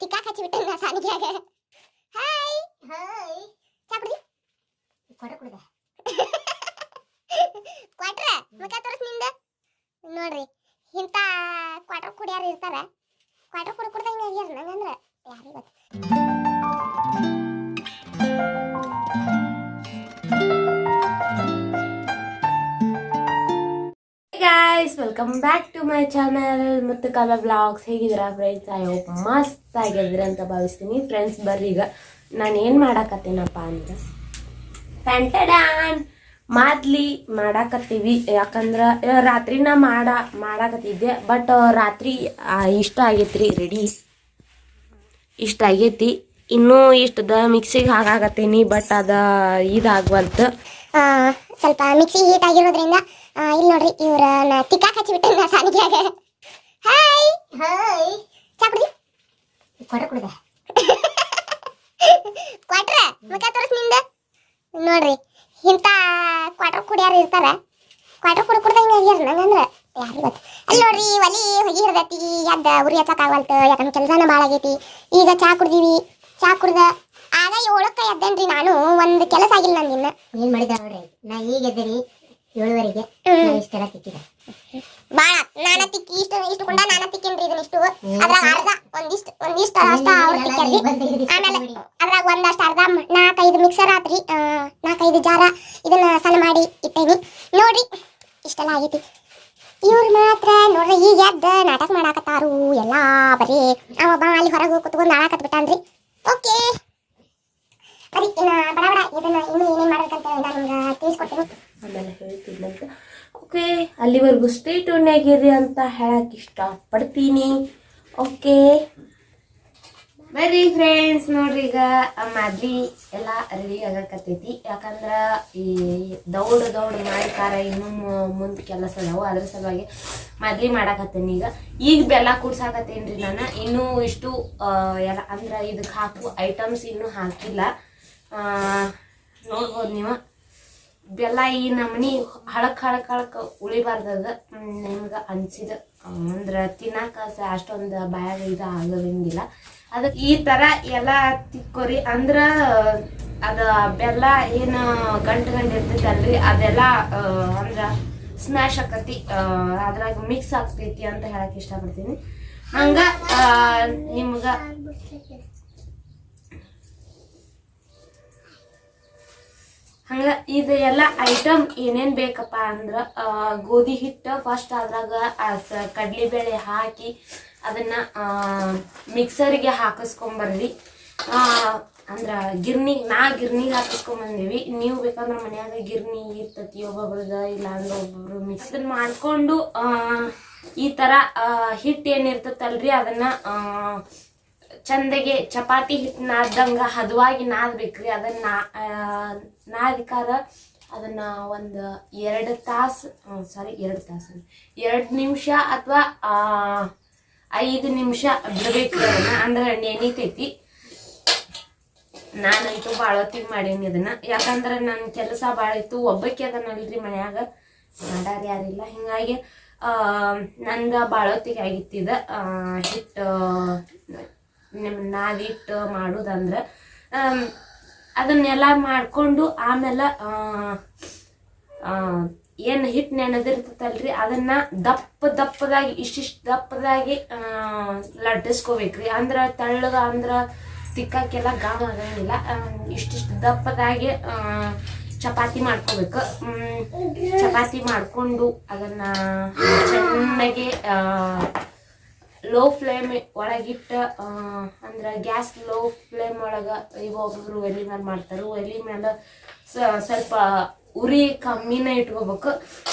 ತಿಕ್ಕಾಕ್ ಹಚ್ಚಿಬಿಟ್ಟೆ ನಾ ಸಾನಿಗ್ಯಾಗ. Hi hi ಚಾ ಕುಡಿ ಕೊಡ ಕುಡಿದ. ಕ್ವಾಟ್ರ ಮುಖ ತೋರಿಸ್ನಿಂದ. ನೋಡ್ರಿ ಇಂಥ ಕ್ವಾಟ್ರ್ ಕುಡಿಯಾರ ಇರ್ತಾರ. ಕ್ವಾಟ್ರ್ ಕುಡಿ ಕುಡ್ದಂಗೆ ಆಗ್ಯಾರ ನಂಗಂದ್ರೆ. ಯಾರಿಗೆ ಗೊತ್ತ? Guys welcome back to my channel ಮತ್ತು ಕಲ ಬ್ಲಾಗ್ಸ್ ಹೇಗಿದ್ದೀರಾ ಫ್ರೆಂಡ್ಸ್ ಐ ಹೋಪ್ ಮಸ್ತ್ ಆಗಿದ್ರೆ ಅಂತ ಭಾವಿಸ್ತೀನಿ. ಫ್ರೆಂಡ್ಸ್ ಬರ್ರಿ ಈಗ. ನಾನು ಏನು ಮಾಡಾಕತ್ತೀನಪ್ಪ ಅಂದ್ರೆ ಪ್ಯಾಂಟಡ್ಯಾನ್ ಮಾದ್ಲಿ ಮಾಡಾಕತ್ತೀವಿ. ಯಾಕಂದ್ರೆ ರಾತ್ರಿ ನಾ ಮಾಡ, ಮಾಡಾಕತ್ತಿದ್ದೆ ಬಟ್ ರಾತ್ರಿ ಇಷ್ಟ ಆಗೈತ್ರಿ ರೆಡಿ ಇಷ್ಟ ಆಗೈತಿ. ಇನ್ನೂ ಇಷ್ಟದ ಮಿಕ್ಸಿಗೆ ಹಾಕಾಕತ್ತೀನಿ ಬಟ್ ಅದ ಇದಾಗವಲ್ತು. ಸ್ವಲ್ಪ ಮಿಕ್ಸಿ ಹೀಟ್ ಆಗಿರೋದ್ರಿಂದ ಇಲ್ಲಿ ನೋಡ್ರಿ ಇವ್ರ ತಿಕ್ಕಾಕ್ ಹಚ್ಚಿಬಿಟ್ಟೆ ನಾ ಸಾನಿಗ್ಯಾಗ ಹಾಯ್ ಹಾಯ್ ಚಾ ಕುಡಿ ಕೊಡ ಕುಡ್ದ ಕ್ವಾಟ್ರ ಮುಖ ತೋರಿಸ್ನಿಂದ. ನೋಡ್ರಿ ಇಂಥ ಕ್ವಾಟ್ರ್ ಕುಡಿಯಾರ ಇರ್ತಾರ. ಕ್ವಾಟ್ರ್ ಕುಡಿ ಹಿಂಗೆ ಆಗ್ಯಾರ ನಂಗಂದ್ರ ಯಾರು ಗೊತ್ತು. ಅಲ್ಲಿ ನೋಡ್ರಿ ಒಲಿ ಹೊಗಿ ಹಿಡ್ದೈತಿ ಎದ್ದ ಉರಿ ಹಚ್ಚಕ್ ಆಗವಲ್ತು ಯಾಕಂದ್ರೆ ಕೆಲಸನ ಭಾಳ ಆಗೈತಿ. ಈಗ ಚಾ ಕುಡ್ದೀವಿ. ಚಾ ಕುಡ್ದ ಆಗ ಏಳಕ್ಕ ಎದ್ದೇನ್ರಿ ನಾನು ಒಂದು ಕೆಲಸ ಆಗಿಲ್ಲ ನಂದಿನ್ನ. ಏನ್ ಮಾಡಿದ ನೋಡ್ರಿ? ನಾ ಈಗ ಎದ್ದೀರಿ ಏಳುವರೆಗೆ ಇಷ್ಟೆಲ್ಲ ತಿಕ್ಕಿದ ಬಾಳ ನಾನ ತಿಕ್ಕಿ ಇಷ್ಟ ಇಷ್ಟು ಕುಂಡ ನಾನ ತಿಕ್ಕೇನ್ರಿ ಇದನ್ನ ಇಷ್ಟು ಅದ್ರಾಗ ಅರ್ಧ ಒಂದಿಷ್ಟು ಒಂದಿಷ್ಟು ಅಷ್ಟ ಅವ್ರು ತಿಕ್ಕ್ಯಾರ್ರಿ ಆಮೇಲೆ ಅದ್ರಾಗ ಒಂದಷ್ಟು ಅರ್ಧ ನಾಲ್ಕೈದು ಮಿಕ್ಸರ್ ಆತ್ರಿ ನಾಲ್ಕೈದು ಜಾರ ಇದನ್ನ ಸಣ್ಣ ಮಾಡಿ ಇಟ್ಟೇನಿ ನೋಡ್ರಿ ಇಷ್ಟೆಲ್ಲ ಆಗೈತಿ ಇವ್ರು ಮಾತ್ರ ನೋಡ್ರಿ ಈಗ ಎದ್ದ ನಾಟಕ ಮಾಡಾಕತ್ತಾರು ಎಲ್ಲಾ ಬರೀ ಅವ ಬಾ ಅಲ್ಲಿ ಹೊರಗೆ ಕುತ್ಕೊಂಡು ಆಡಾಕತ್ ಬಿಟ್ಟಾನ್ರಿ ಓಕೆ ಬರೀ ಇನ್ನ ಬಡ ಬಡ ಇದನ್ನ ಇನ್ನು ಏನೇನು ಮಾಡ್ಬೇಕಂತ ನಾನು ನಿಮ್ಗೆ ತಿಳಿಸ್ಕೊಡ್ತೀನಿ ಓಕೆ, ಅಲ್ಲಿವರೆಗೂ ಸ್ಟೇ ಟ್ಯೂನ್ ಆಗಿರಿ ಅಂತ ಹೇಳಕ್ ಇಷ್ಟಪಡ್ತೀನಿ. ಓಕೆ. ಬರ್ರಿ ಫ್ರೆಂಡ್ಸ್ ನೋಡ್ರಿ ಈಗ ಮಾದ್ಲಿ ಎಲ್ಲ ರೆಡಿ ಆಗಕತ್ತೈತಿ. ಯಾಕಂದ್ರ ಈ ದೌಡ್ ದೌಡ್ ಮಾಡಿ ಖಾರ ಇನ್ನೂ ಮುಂದೆ ಕೆಲಸ ಅದಾವು, ಅದ್ರ ಸಲುವಾಗಿ ಮಾದ್ಲಿ ಮಾಡಾಕತ್ತೇನಿ ಈಗ. ಈಗ ಬೆಲ್ಲ ಕೂಡ್ಸಾಕತ್ತೇನ್ರಿ ನಾನು. ಇನ್ನೂ ಇಷ್ಟು ಎಲ್ಲ ಅಂದ್ರ ಇದಕ್ಕೆ ಹಾಕು ಐಟಮ್ಸ್ ಇನ್ನೂ ಹಾಕಿಲ್ಲ. ನೋಡ್ಬೋದು ನೀವು. ಬೆಲ್ಲ ಈ ನಮನಿ ಹಳಕ್ ಹಳಕ್ ಹಳಕ್ ಉಳಿಬಾರ್ದದ. ನಿಮ್ಗೆ ಅನ್ಸಿದ. ಅಂದ್ರೆ ತಿನ್ನಾಕ ಅಷ್ಟೊಂದು ಬಾಯಾಗ ಇದು ಆಗಂಗಿಲ್ಲ. ಅದಕ್ಕೆ ಈ ತರ ಎಲ್ಲ ತಿಕ್ಕೋರಿ. ಅಂದ್ರೆ ಅದು ಬೆಲ್ಲ ಏನು ಗಂಟು ಗಂಟು ಇರ್ತೈತಲ್ರಿ, ಅದೆಲ್ಲ ಅಂದ್ರೆ ಸ್ಮ್ಯಾಶ್ ಆಕತಿ. ಅದ್ರಾಗ ಮಿಕ್ಸ್ ಆಗ್ತೈತಿ ಅಂತ ಹೇಳಕ್ ಇಷ್ಟಪಡ್ತೀನಿ. ಹಂಗ ನಿಮ್ಗ ಹಂಗ ಇದು ಎಲ್ಲ ಐಟಮ್ ಏನೇನು ಬೇಕಪ್ಪ ಅಂದ್ರೆ ಗೋಧಿ ಹಿಟ್ಟು ಫಸ್ಟ್ ಅದ್ರಾಗ ಕಡಲೆ ಬೇಳೆ ಹಾಕಿ ಅದನ್ನ ಮಿಕ್ಸರಿಗೆ ಹಾಕಿಸ್ಕೊಂಬರ್ರಿ. ಅಂದ್ರೆ ಗಿರ್ನಿಗ್ ನಾ ಗಿರ್ನಿಗೆ ಹಾಕಿಸ್ಕೊಂಬಂದೀವಿ. ನೀವು ಬೇಕಂದ್ರೆ ಮನ್ಯಾಗ ಗಿರ್ನಿ ಇರ್ತತಿ ಒಬ್ಬೊಬ್ರದ ಇಲ್ಲ ಅಂದ್ರೆ ಒಬ್ಬೊಬ್ರು ಮಿಕ್ಸ್ ಮಾಡ್ಕೊಂಡು ಈ ಆ, ಹಿಟ್ಟು ಏನಿರ್ತತಲ್ರಿ ಅದನ್ನ ಚಂದಗೆ ಚಪಾತಿ ಹಿಟ್ಟು ನಾದ್ದಂಗ ಹದವಾಗಿ ನಾದ್ಬೇಕ್ರಿ. ಅದನ್ನ ನಾದಿಕಾರ ಅದನ್ನ ಒಂದು ಎರಡು ತಾಸು ಸಾರಿ ಎರಡು ತಾಸು ಎರಡು ನಿಮಿಷ ಅಥವಾ ಐದು ನಿಮಿಷ ಬಿಡ್ಬೇಕ್ರಿ ಅದನ್ನ. ಅಂದ್ರೆ ನೆನಿತೈತಿ ನಾನಂತೂ ಭಾಳ ಹೊತ್ತಿಗೆ ಮಾಡೀನಿ ಅದನ್ನ. ಯಾಕಂದ್ರೆ ನನ್ನ ಕೆಲಸ ಭಾಳ ಇತ್ತು. ಒಬ್ಬಕ್ಕೆ ಅದನ್ನಲ್ರಿ ಮನ್ಯಾಗ. ಮಾಡಾರ ಯಾರಿಲ್ಲ ಹಿಂಗಾಗಿ ನಂದ ಭಾಳ ಹೊತ್ತಿಗೆ ಆಗಿತ್ತಿದ ಹಿಟ್ಟು ನಿಮ್ ನಾದಿಟ್ಟು ಮಾಡೋದಂದ್ರೆ ಅದನ್ನೆಲ್ಲ ಮಾಡಿಕೊಂಡು ಆಮೇಲೆ ಏನು ಹಿಟ್ಟು ನೆನೆದಿರ್ತೈತಲ್ರಿ, ಅದನ್ನ ದಪ್ಪ ದಪ್ಪದಾಗಿ, ಇಷ್ಟಿಷ್ಟು ದಪ್ಪದಾಗಿ ಲಟ್ಟಿಸ್ಕೋಬೇಕ್ರಿ. ಅಂದ್ರೆ ತೆಳ್ಳಗ, ಅಂದ್ರೆ ತಿಕ್ಕಾಕೆಲ್ಲ ಗಾಮ ಆಗಂಗಿಲ್ಲ. ಇಷ್ಟಿಷ್ಟು ದಪ್ಪದಾಗಿ ಚಪಾತಿ ಮಾಡ್ಕೋಬೇಕು. ಚಪಾತಿ ಮಾಡಿಕೊಂಡು ಅದನ್ನ ಚೆನ್ನಾಗಿ ಲೋ ಫ್ಲೇಮ್ ಒಳಗಿಟ್ಟ ಅಂದ್ರೆ ಗ್ಯಾಸ್ ಲೋ ಫ್ಲೇಮ್ ಒಳಗ ಒಬ್ಬೊಬ್ರು ಒಲಿ ಮೇಲೆ ಮಾಡ್ತಾರೆ. ಒಲಿ ಸ- ಸ್ವಲ್ಪ ಉರಿ ಕಮ್ಮಿನ ಇಟ್ಕೋಬೇಕು.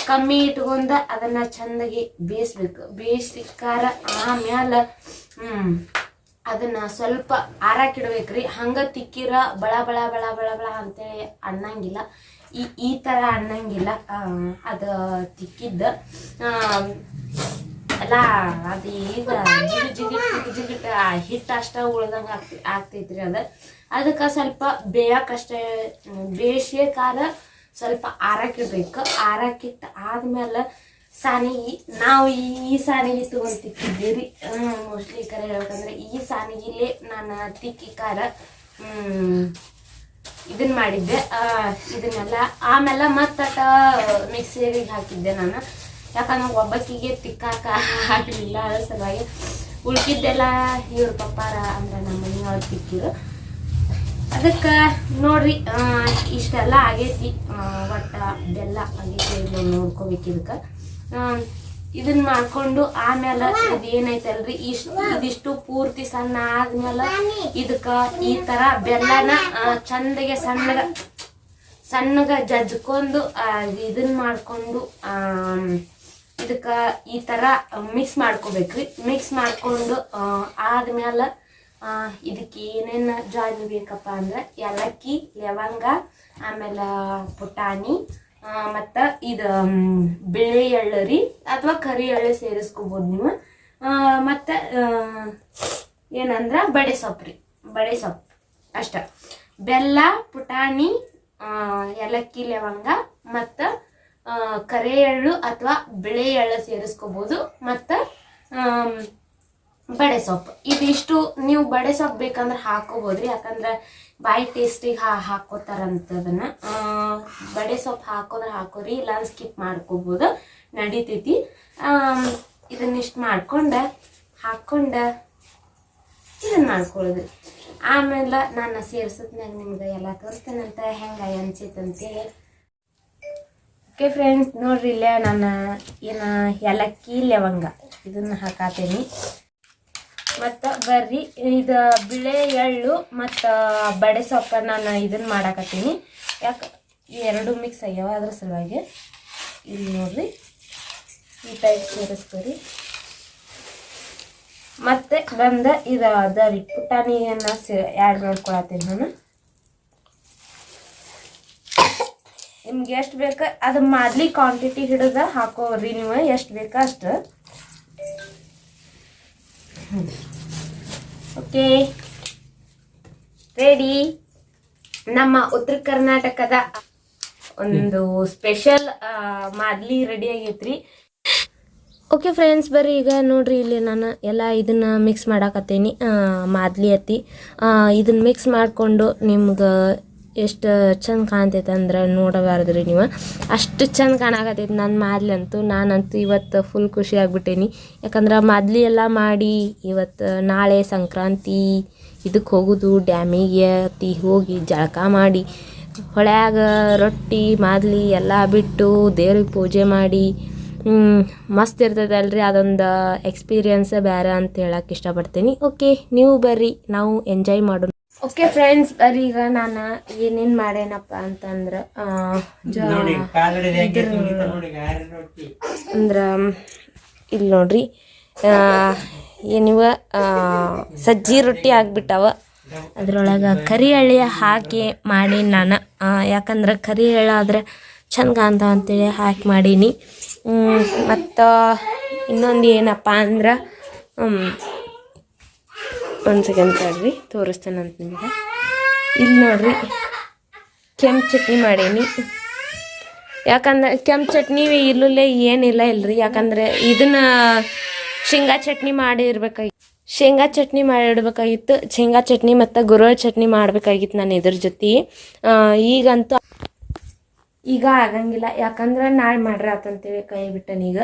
ಕಮ್ಮಿ ಇಟ್ಕೊಂಡ ಅದನ್ನ ಚೆಂದಾಗಿ ಬೇಯಿಸ್ಬೇಕು. ಬೇಯಿಸ್ಲಿಕ್ಕಾರ ಆಮ್ಯಾಲ ಅದನ್ನ ಸ್ವಲ್ಪ ಆರಾಕಿಡ್ಬೇಕ್ರಿ. ಹಂಗ ತಿಕ್ಕಿರ ಬಳ ಬಳ ಬಳ ಬಳ ಬಳ ಅಂತೇಳಿ ಅನ್ನಂಗಿಲ್ಲ. ಈ ಈ ತರ ಅನ್ನಂಗಿಲ್ಲ. ಅದು ತಿಕ್ಕಿದ್ದ ಅಲ್ಲ, ಅದು ಈಗ ಜಿಗಿ ಜಿಗಿ ಜಿಗಿ ಜಿಗಿಟ್ ಹಿಟ್ಟು ಅಷ್ಟ ಉಳ್ದಂಗ ಆಗ್ತಿ, ಆಗ್ತೈತ್ರಿ ಅದ. ಅದಕ್ಕೆ ಸ್ವಲ್ಪ ಬೇಯಕ್ಕಷ್ಟ ಬೇಯಿಸ್ಲಿಕ್ಕಾರ ಸ್ವಲ್ಪ ಆರಾಕಿಡ್ಬೇಕು ಆರಾಕಿಟ್ಟು ಆದ್ಮೇಲೆ ಸಾನಿಗೆ ನಾವು ಈ ಸಾನಿಗೆ ತಗೊಂಡ್ ತಿಕ್ಕಿದ್ದೀವಿ ಮೋಸ್ಟ್ಲಿ ಕರೆ ಹೇಳ್ಬೇಕಂದ್ರೆ ಈ ಸಾನಿಗೆಲೇ ನಾನು ತಿಕ್ಕಿ ಖಾರ ಇದನ್ನ ಮಾಡಿದ್ದೆ. ಇದನ್ನೆಲ್ಲ ಆಮೇಲೆ ಮತ್ತಟ ಮಿಕ್ಸಿಗೆ ಹಾಕಿದ್ದೆ ನಾನು. ಯಾಕಂದ್ರೆ ಒಬ್ಬಕ್ಕಿಗೆ ತಿಕ್ಕಾಕ ಆಗಲಿಲ್ಲ ಅದ್ರ ಸಲುವಾಗಿ ಉಳ್ಕಿದ್ದೆಲ್ಲ ಇವ್ರ ಪಪ್ಪಾರ ಅಂದ್ರೆ ನಮ್ಮ ಮನೆಯವ್ರು ತಿಕ್ಕಿರು ಅದಕ್ಕೆ ನೋಡ್ರಿ ಇಷ್ಟೆಲ್ಲ ಆಗೈತಿ ಒಟ್ಟ ಬೆಲ್ಲ ಆಗೈತಿ ನೋಡ್ಕೋಬೇಕು ಇದಕ್ಕೆ. ಇದನ್ನ ಮಾಡ್ಕೊಂಡು ಆಮೇಲೆ ಅದೇನೈತಲ್ರಿ ಇಷ್ಟು ಇದಿಷ್ಟು ಪೂರ್ತಿ ಸಣ್ಣ ಆದ್ಮೇಲೆ ಇದಕ್ಕ ಈ ತರ ಬೆಲ್ಲನ ಚಂದಗೆ ಸಣ್ಣಗ ಸಣ್ಣಗ ಜಜ್ಕೊಂಡು ಇದನ್ನ ಮಾಡ್ಕೊಂಡು ಇದಕ್ಕ ಈ ತರ ಮಿಕ್ಸ್ ಮಾಡ್ಕೋಬೇಕ್ರಿ. ಮಿಕ್ಸ್ ಮಾಡ್ಕೊಂಡು ಆದ್ಮೇಲೆ ಇದಕ್ಕೆ ಏನೇನು ಜಾಯಿನ್ ಬೇಕಪ್ಪ ಅಂದ್ರೆ ಏಲಕ್ಕಿ, ಲವಂಗ, ಆಮೇಲೆ ಪುಟಾಣಿ ಮತ್ತು ಇದು ಬಿಳಿ ಎಳ್ಳು ಅಥವಾ ಕರಿ ಎಳ್ಳು ಸೇರಿಸ್ಕೋಬೋದು ನೀವು. ಮತ್ತು ಏನಂದ್ರೆ ಬಡೆ ಸೊಪ್ಪು ರೀ. ಬಡೆ ಸೊಪ್ಪು, ಅಷ್ಟ. ಬೆಲ್ಲ, ಪುಟಾಣಿ ಏಲಕ್ಕಿ, ಲವಂಗ, ಮತ್ತ ಕರೆ ಎಳ್ಳು ಅಥವಾ ಬಿಳೆ ಎಳ್ಳು ಸೇರಿಸ್ಕೋಬಹುದು ಮತ್ತು ಬಡೆ ಸೊಪ್ಪು. ಇದಿಷ್ಟು ನೀವು ಬಡೆ ಸೊಪ್ಪು ಬೇಕಂದ್ರೆ ಹಾಕೋಬೋದ್ರಿ. ಯಾಕಂದ್ರೆ ಬಾಯಿ ಟೇಸ್ಟಿಗೆ ಹಾ, ಹಾಕೋತಾರಂತದನ್ನ. ಬಡೆ ಸೊಪ್ಪು ಹಾಕೋದ್ರೆ ಹಾಕೋರಿ. ಇಲ್ಲ ಸ್ಕಿಪ್ ಮಾಡ್ಕೋಬೋದು. ನಡೀತೈತಿ. ಇದನ್ನಿಷ್ಟು ಮಾಡ್ಕೊಂಡು ಹಾಕ್ಕೊಂಡು ಇದನ್ನ ಮಾಡ್ಕೊಳ್ಳೋದ್ರಿ ಆಮೇಲೆ ನಾನು ಸೇರ್ಸತ್ನಾಗ ನಿಮ್ಗೆ ಎಲ್ಲ ತೋರಿಸ್ತೇನಂತ ಹೆಂಗ ಅನ್ಸಿತ್ತಂತೇಳಿ ಓಕೆ ಫ್ರೆಂಡ್ಸ್ ನೋಡ್ರಿ ಇಲ್ಲೇ ನಾನು ಏನು ಏಲಕ್ಕಿ ಲವಂಗ ಇದನ್ನು ಹಾಕಾತೀನಿ. ಮತ್ತು ಬರ್ರಿ, ಇದು ಬಿಳೆ ಎಳ್ಳು ಮತ್ತು ಬಡೆ ಸೊಪ್ಪ ನಾನು ಇದನ್ನು ಮಾಡಾಕತ್ತೀನಿ. ಯಾಕೆ, ಎರಡು ಮಿಕ್ಸ್ ಆಗ್ಯಾವ ಅದ್ರ ಸಲುವಾಗಿ. ಇಲ್ಲಿ ನೋಡ್ರಿ, ಈ ಟೈಪ್ ಸೇರಿಸ್ಕೊರಿ ಮತ್ತು ಬಂದ ಇದು ಅದ ರೀ ಪುಟಾಣಿಯನ್ನು ಸೇ ಆ್ಯಡ್ ಮಾಡ್ಕೊಳತ್ತೀನಿ ನಾನು. ನಿಮ್ಗೆ ಎಷ್ಟು ಬೇಕು? ಅದು ಮಾದ್ಲಿ ಕ್ವಾಂಟಿಟಿ ಹಿಡಿದ ಹಾಕೋರಿ ನೀವು. ಎಷ್ಟು ಬೇಕಾ ಅಷ್ಟು? ಓಕೆ ರೆಡಿ ನಮ್ಮ ಉತ್ತರ ಕರ್ನಾಟಕದ ಒಂದು ಸ್ಪೆಷಲ್ ಮಾದ್ಲಿ ರೆಡಿ ಆಗೈತ್ರಿ. ಓಕೆ ಫ್ರೆಂಡ್ಸ್ ಬರ್ರಿ ಈಗ ನೋಡ್ರಿ ಇಲ್ಲಿ ನಾನು ಎಲ್ಲ ಇದನ್ನ ಮಿಕ್ಸ್ ಮಾಡಾಕತ್ತೀನಿ. ಮಾದ್ಲಿ ಅತ್ತಿ. ಇದನ್ನ ಮಿಕ್ಸ್ ಮಾಡಿಕೊಂಡು ನಿಮ್ಗೆ ಎಷ್ಟು ಚಂದ ಕಾಣ್ತೈತೆ ಅಂದ್ರೆ ನೋಡಬಾರ್ದ್ರಿ ನೀವು. ಅಷ್ಟು ಚಂದ ಕಾಣಕತ್ತೈತೆ ನನ್ನ ಮಾದ್ಲಿ ಅಂತೂ ನಾನಂತೂ ಇವತ್ತು ಫುಲ್ ಖುಷಿ ಆಗ್ಬಿಟ್ಟೇನಿ. ಯಾಕಂದ್ರೆ ಮಾದ್ಲಿ ಎಲ್ಲ ಮಾಡಿ ಇವತ್ತು ನಾಳೆ ಸಂಕ್ರಾಂತಿ ಇದಕ್ಕೆ ಹೋಗೋದು, ಡ್ಯಾಮಿಗೆ ಅತಿ ಹೋಗಿ ಜಳಕ ಮಾಡಿ, ಹೊಳ್ಯಾಗ ರೊಟ್ಟಿ, ಮಾದ್ಲಿ ಎಲ್ಲ ಬಿಟ್ಟು ದೇವ್ರಿಗೆ ಪೂಜೆ ಮಾಡಿ ಮಸ್ತ್ ಇರ್ತದಲ್ರಿ ಅದೊಂದು ಎಕ್ಸ್ಪೀರಿಯನ್ಸ್ ಬೇರೆ ಅಂತ ಹೇಳಕ್ಕೆ ಇಷ್ಟಪಡ್ತೀನಿ. ಓಕೆ ನೀವು ಬರ್ರಿ, ನಾವು ಎಂಜಾಯ್ ಮಾಡೋಣ. ಓಕೆ ಫ್ರೆಂಡ್ಸ್ ಈಗ ನಾನು ಏನೇನು ಮಾಡೇನಪ್ಪ ಅಂತಂದ್ರೆ ಅಂದ್ರೆ ಇಲ್ಲಿ ನೋಡ್ರಿ ಏನಿವ ಸಜ್ಜಿ ರೊಟ್ಟಿ ಆಗಿಬಿಟ್ಟಾವ. ಅದ್ರೊಳಗೆ ಕರಿ ಎಳ್ಳಿ ಹಾಕಿ ಮಾಡೀನಿ ನಾನು. ಯಾಕಂದ್ರೆ ಕರಿ ಎಳ್ಳಾದ್ರೆ ಚಂದ ಕಾಣ್ತಾವ ಅಂತೇಳಿ ಹಾಕಿ ಮಾಡೀನಿ. ಮತ್ತು ಇನ್ನೊಂದು ಏನಪ್ಪ ಅಂದ್ರೆ ಒಂದು ಸೆಕೆಂಡ್ ತಡ್ರಿ ತೋರಿಸ್ತೇನಂತ ನಿಮಗೆ. ಇಲ್ಲಿ ನೋಡ್ರಿ, ಕೆಂಪು ಚಟ್ನಿ ಮಾಡೀನಿ. ಯಾಕಂದ್ರೆ ಕೆಂಪು ಚಟ್ನಿ ಇಲ್ಲೇ ಏನಿಲ್ಲ ಇಲ್ರಿ, ಯಾಕಂದ್ರೆ ಇದನ್ನ ಶೇಂಗಾ ಚಟ್ನಿ ಮಾಡಿರ್ಬೇಕಾಗಿತ್ತು ಶೇಂಗಾ ಚಟ್ನಿ ಮಾಡಿಡ್ಬೇಕಾಗಿತ್ತು ಶೇಂಗಾ ಚಟ್ನಿ ಮತ್ತು ಗುರುಳ ಚಟ್ನಿ ಮಾಡಬೇಕಾಗಿತ್ತು ನಾನು ಇದ್ರ ಜೊತೆ. ಈಗಂತೂ ಈಗ ಆಗಂಗಿಲ್ಲ. ಯಾಕಂದ್ರೆ ನಾಳೆ ಮಾಡ್ರಿ ಆತಂತೇಳಿ ಕೈ ಬಿಟ್ಟನೀಗ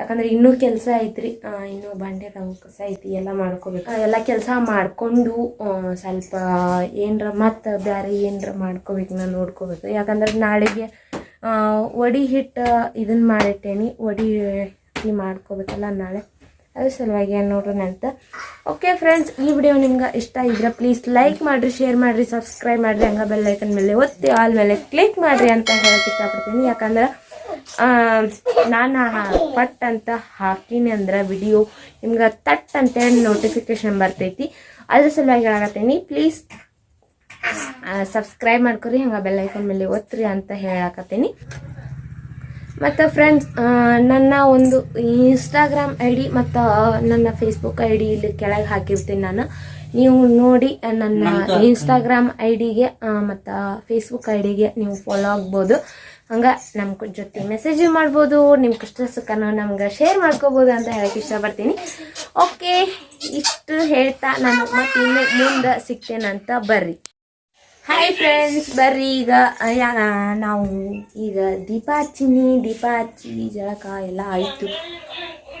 ಯಾಕಂದ್ರೆ ಇನ್ನೂ ಕೆಲಸ ಐತ್ರಿ. ಇನ್ನೂ ಬಂಡೆ ಕಸ ಐತಿ, ಎಲ್ಲ ಮಾಡ್ಕೋಬೇಕು. ಎಲ್ಲ ಕೆಲಸ ಮಾಡಿಕೊಂಡು ಸ್ವಲ್ಪ ಏನರ ಮತ್ತು ಬೇರೆ ಏನರ ಮಾಡ್ಕೋಬೇಕು, ನಾನು ನೋಡ್ಕೋಬೇಕು. ಯಾಕಂದ್ರೆ ನಾಳೆಗೆ ಒಡಿ ಹಿಟ್ಟು ಇದನ್ನು ಮಾಡಿಟ್ಟೇನಿ ಒಡಿ ಟೀ ಮಾಡ್ಕೋಬೇಕಲ್ಲ ನಾಳೆ. ಅದ್ರ ಸಲುವಾಗಿ ನೋಡ್ರಿ ಅಂತ. ಓಕೆ ಫ್ರೆಂಡ್ಸ್ ಈ ವಿಡಿಯೋ ನಿಮ್ಗೆ ಇಷ್ಟ ಇದ್ರೆ ಪ್ಲೀಸ್ ಲೈಕ್ ಮಾಡಿರಿ ಶೇರ್ ಮಾಡಿರಿ ಸಬ್ಸ್ಕ್ರೈಬ್ ಮಾಡಿರಿ, ಹಂಗೆ ಬೆಲ್ಲೈಕನ್ ಮೇಲೆ ಒತ್ತಿ ಆಲ್ ಮೇಲೆ ಕ್ಲಿಕ್ ಮಾಡಿರಿ ಅಂತ ಹೇಳಕ್ಕೆ ಇಷ್ಟಪಡ್ತೀನಿ. ಯಾಕಂದ್ರೆ ನಾನು ಪಟ್ ಅಂತ ಹಾಕಿನಿ ಅಂದ್ರೆ ವಿಡಿಯೋ ನಿಮ್ಗೆ ತಟ್ ಅಂತೇಳಿ ನೋಟಿಫಿಕೇಶನ್ ಬರ್ತೈತಿ. ಅದ್ರ ಸಲುವಾಗಿ ಹೇಳಕತ್ತೀನಿ ಪ್ಲೀಸ್ ಸಬ್ಸ್ಕ್ರೈಬ್ ಮಾಡ್ಕೊರಿ ಹಂಗೆ ಬೆಲ್ ಐಕನ್ ಮೇಲೆ ಒತ್ತಿರಿ ಅಂತ ಹೇಳಕತ್ತೀನಿ. ಮತ್ತು ಫ್ರೆಂಡ್ಸ್ ನನ್ನ ಒಂದು ಇನ್ಸ್ಟಾಗ್ರಾಮ್ ಐ ಡಿ ಮತ್ತು ನನ್ನ ಫೇಸ್ಬುಕ್ ಐ ಡಿ ಇಲ್ಲಿ ಕೆಳಗೆ ಹಾಕಿರ್ತೀನಿ ನಾನು. ನೀವು ನೋಡಿ ನನ್ನ ಇನ್ಸ್ಟಾಗ್ರಾಮ್ ಐ ಡಿಗೆ ಮತ್ತು ಫೇಸ್ಬುಕ್ ಐ ಡಿಗೆ ನೀವು ಫಾಲೋ ಆಗ್ಬೋದು. ಹಂಗೆ ನಮ್ಮ ಜೊತೆ ಮೆಸೇಜ್ ಮಾಡ್ಬೋದು ನಿಮ್ಮ ಕಷ್ಟ ಸುಖನ ನಮ್ಗೆ ಶೇರ್ ಮಾಡ್ಕೋಬೋದು ಅಂತ ಹೇಳಕ್ಕೆ ಇಷ್ಟಪಡ್ತೀನಿ. ಓಕೆ ಇಷ್ಟು ಹೇಳ್ತಾ ನಾನು ಮತ್ತೆ ಇನ್ನು ಮುಂದೆ ಸಿಗ್ತೇನಂತ ಬರ್ರಿ. ಹಾಯ್ ಫ್ರೆಂಡ್ಸ್ ಬರ್ರಿ ಈಗ. ನಾವು ಈಗ ದೀಪ ಹಚ್ಚಿನಿ ದೀಪ ಹಚ್ಚಿ ಜಳಕ ಎಲ್ಲ ಆಯಿತು.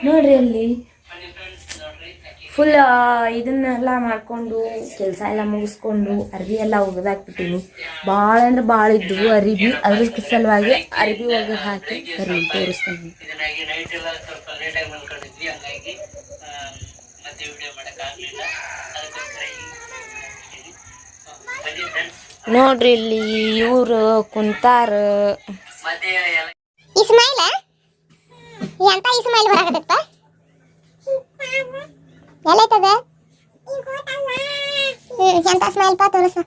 ನೋಡ್ರಿ ಅಲ್ಲಿ. ಫುಲ್ ಇದನ್ನೆಲ್ಲ ಮಾಡಿಕೊಂಡು ಕೆಲಸ ಎಲ್ಲ ಮುಗಿಸ್ಕೊಂಡು ಅರ್ಬಿ ಎಲ್ಲ ಒಗೆದಾಕ್ಬಿಟ್ಟಿನಿ. ಭಾಳ ಅಂದ್ರೆ ಭಾಳ ಇದ್ವು ಅರಿಬಿ ಅದ್ರ ಸಲುವಾಗಿ ಅರಿವಿ ಒಗೆದು ಹಾಕಿ ಬರೀ ತೋರಿಸ್ತೀನಿ. ನೋಡ್ರಿ ಇಲ್ಲಿ ಇವ್ರು ಕುಂತಾರ. ಇಸ್ಮೈಲ್ ಇಸ್ಮಾಯಿಲ ಎಂತ ಇಸ್ಮಾಯಿಲ್ ಬರಾಕತ್ತಪ್ಪ ಎಲ್ಲೈತದ ಹ್ಮ್ ಎಂತ ಸ್ಮೈಲ್ ಪಾ ತೋರಿಸು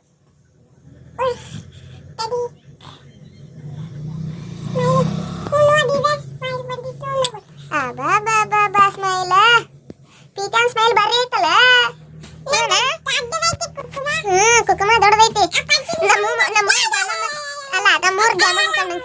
ಅಬ್ಬಬ್ಬಬ್ಬಬ್ಬ ಸ್ಮೈಲ್ ಪೀಟನ್ ಸ್ಮೈಲ್ ಬರ್ರಿ ಐತಲ್ಲ ಹ್ಮ್ ಕುಕುಮ ದೊಡ್ಡದೈತಿ ನಮ್ಮ ನಮ್ಮ ಅಲ್ಲ ನಮ್ಮೂರ್ ದ್ಯಾಮವ್ವ ಕಣ್ಣು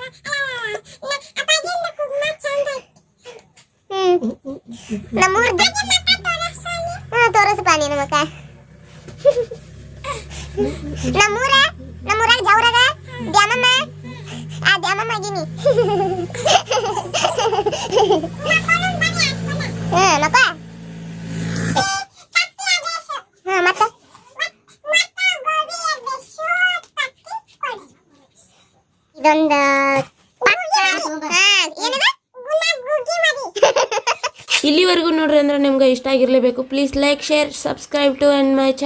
ಇದೊಂದು ಇಲ್ಲಿವರೆಗೂ ನೋಡ್ರಿ ಅಂದ್ರೆ ನಿಮ್ಗೆ ಇಷ್ಟ ಆಗಿರಲೇಬೇಕು. Please like share subscribe to and my